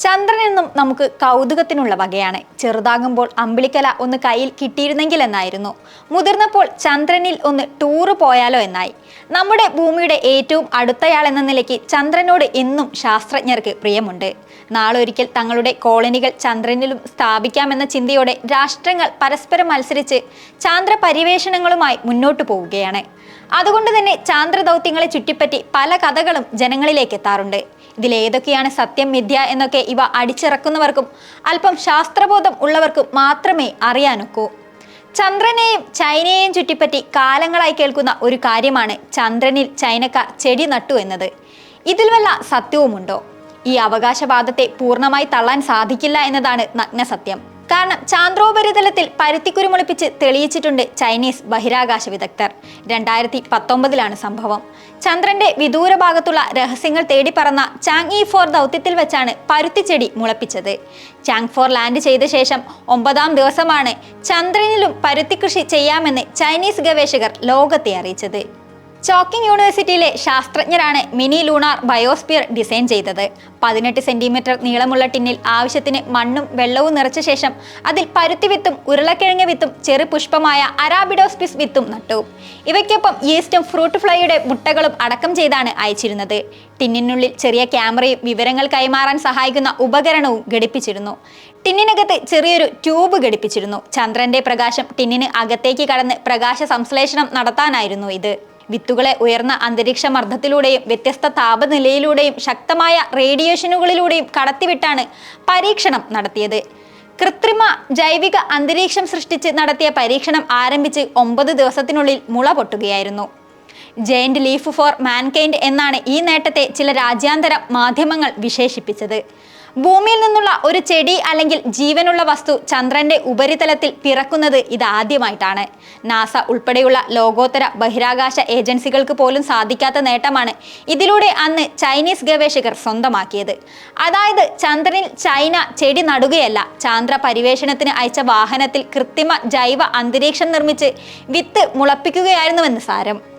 ചന്ദ്രനെന്നും നമുക്ക് കൗതുകത്തിനുള്ള വകയാണ്. ചെറുതാകുമ്പോൾ അമ്പിളിക്കല ഒന്ന് കയ്യിൽ കിട്ടിയിരുന്നെങ്കിൽ എന്നായിരുന്നു. മുതിർന്നപ്പോൾ ചന്ദ്രനിൽ ഒന്ന് ടൂറ് പോയാലോ എന്നായി. നമ്മുടെ ഭൂമിയുടെ ഏറ്റവും അടുത്തയാൾ എന്ന നിലയ്ക്ക് ചന്ദ്രനോട് എന്നും ശാസ്ത്രജ്ഞർക്ക് പ്രിയമുണ്ട്. നാളൊരിക്കൽ തങ്ങളുടെ കോളനികൾ ചന്ദ്രനിലും സ്ഥാപിക്കാമെന്ന ചിന്തയോടെ രാഷ്ട്രങ്ങൾ പരസ്പരം മത്സരിച്ച് ചാന്ദ്ര പര്യവേഷണങ്ങളുമായി മുന്നോട്ടു പോവുകയാണ്. അതുകൊണ്ട് തന്നെ ചാന്ദ്ര ദൗത്യങ്ങളെ ചുറ്റിപ്പറ്റി പല കഥകളും ജനങ്ങളിലേക്ക് എത്താറുണ്ട്. ഇതിലേതൊക്കെയാണ് സത്യം മിഥ്യ എന്നൊക്കെ ഇവ അടിച്ചിറക്കുന്നവർക്കും അല്പം ശാസ്ത്രബോധം ഉള്ളവർക്കും മാത്രമേ അറിയാനൊക്കൂ. ചന്ദ്രനെയും ചൈനയെയും ചുറ്റിപ്പറ്റി കാലങ്ങളായി കേൾക്കുന്ന ഒരു കാര്യമാണ് ചന്ദ്രനിൽ ചൈനക്കാർ ചെടി നട്ടു എന്നത്. ഇതിൽ വല്ല സത്യവുമുണ്ടോ? ഈ അവകാശവാദത്തെ പൂർണമായി തള്ളാൻ സാധിക്കില്ല എന്നതാണ് നഗ്നസത്യം. കാരണം ചാന്ദ്രോപരിതലത്തിൽ പരുത്തിക്കുരുമുളിപ്പിച്ച് തെളിയിച്ചിട്ടുണ്ട് ചൈനീസ് ബഹിരാകാശ വിദഗ്ധർ. രണ്ടായിരത്തി പത്തൊമ്പതിലാണ് സംഭവം. ചന്ദ്രന്റെ വിദൂര ഭാഗത്തുള്ള രഹസ്യങ്ങൾ തേടി പറന്ന ചാങ് ഇ ഫോർ ദൗത്യത്തിൽ വെച്ചാണ് പരുത്തിച്ചെടി മുളപ്പിച്ചത്. ചാങ് ഫോർ ലാൻഡ് ചെയ്ത ശേഷം ഒമ്പതാം ദിവസമാണ് ചന്ദ്രനിലും പരുത്തി കൃഷി ചെയ്യാമെന്ന് ചൈനീസ് ഗവേഷകർ ലോകത്തെ അറിയിച്ചത്. ചോക്കിംഗ് യൂണിവേഴ്സിറ്റിയിലെ ശാസ്ത്രജ്ഞരാണ് മിനി ലൂണാർ ബയോസ്പിയർ ഡിസൈൻ ചെയ്തത്. പതിനെട്ട് സെന്റിമീറ്റർ നീളമുള്ള ടിന്നിൽ ആവശ്യത്തിന് മണ്ണും വെള്ളവും നിറച്ച ശേഷം അതിൽ പരുത്തി വിത്തും ഉരുളക്കിഴങ്ങ് വിത്തും ചെറു പുഷ്പമായ അരാബിഡോസ്പിസ് വിത്തും നട്ടു. ഇവയ്ക്കൊപ്പം ഈസ്റ്റും ഫ്രൂട്ട് ഫ്ലൈയുടെ മുട്ടകളും അടക്കം ചെയ്താണ് അയച്ചിരുന്നത്. ടിന്നിനുള്ളിൽ ചെറിയ ക്യാമറയും വിവരങ്ങൾ കൈമാറാൻ സഹായിക്കുന്ന ഉപകരണവും ഘടിപ്പിച്ചിരുന്നു. ടിന്നിനകത്ത് ചെറിയൊരു ട്യൂബ് ഘടിപ്പിച്ചിരുന്നു. ചന്ദ്രന്റെ പ്രകാശം ടിന്നിന് അകത്തേക്ക് കടന്ന് പ്രകാശ സംശ്ലേഷണം നടത്താനായിരുന്നു ഇത്. വിത്തുകളെ ഉയർന്ന അന്തരീക്ഷ മർദ്ദത്തിലൂടെയും വ്യത്യസ്ത താപനിലയിലൂടെയും ശക്തമായ റേഡിയേഷനുകളിലൂടെയും കടത്തിവിട്ടാണ് പരീക്ഷണം നടത്തിയത്. കൃത്രിമ ജൈവിക അന്തരീക്ഷം സൃഷ്ടിച്ച് നടത്തിയ പരീക്ഷണം ആരംഭിച്ച് ഒമ്പത് ദിവസത്തിനുള്ളിൽ മുള പൊട്ടുകയായിരുന്നു. ജയന്റ് ലീഫ് ഫോർ മാൻകൈൻഡ് എന്നാണ് ഈ നേട്ടത്തെ ചില രാജ്യാന്തര മാധ്യമങ്ങൾ വിശേഷിപ്പിച്ചത്. ഭൂമിയിൽ നിന്നുള്ള ഒരു ചെടി അല്ലെങ്കിൽ ജീവനുള്ള വസ്തു ചന്ദ്രന്റെ ഉപരിതലത്തിൽ പിറക്കുന്നത് ഇതാദ്യമായിട്ടാണ് നാസ ഉൾപ്പെടെയുള്ള ലോകോത്തര ബഹിരാകാശ ഏജൻസികൾക്ക് പോലും സാധിക്കാത്ത നേട്ടമാണ് ഇതിലൂടെ അന്ന് ചൈനീസ് ഗവേഷകർ സ്വന്തമാക്കിയത്. അതായത് ചന്ദ്രനിൽ ചൈന ചെടി നടുകയല്ല ചാന്ദ്ര പരിവേഷണത്തിന് അയച്ച വാഹനത്തിൽ കൃത്രിമ ജൈവ അന്തരീക്ഷം നിർമ്മിച്ച് വിത്ത് മുളപ്പിക്കുകയായിരുന്നുവെന്ന് സാരം.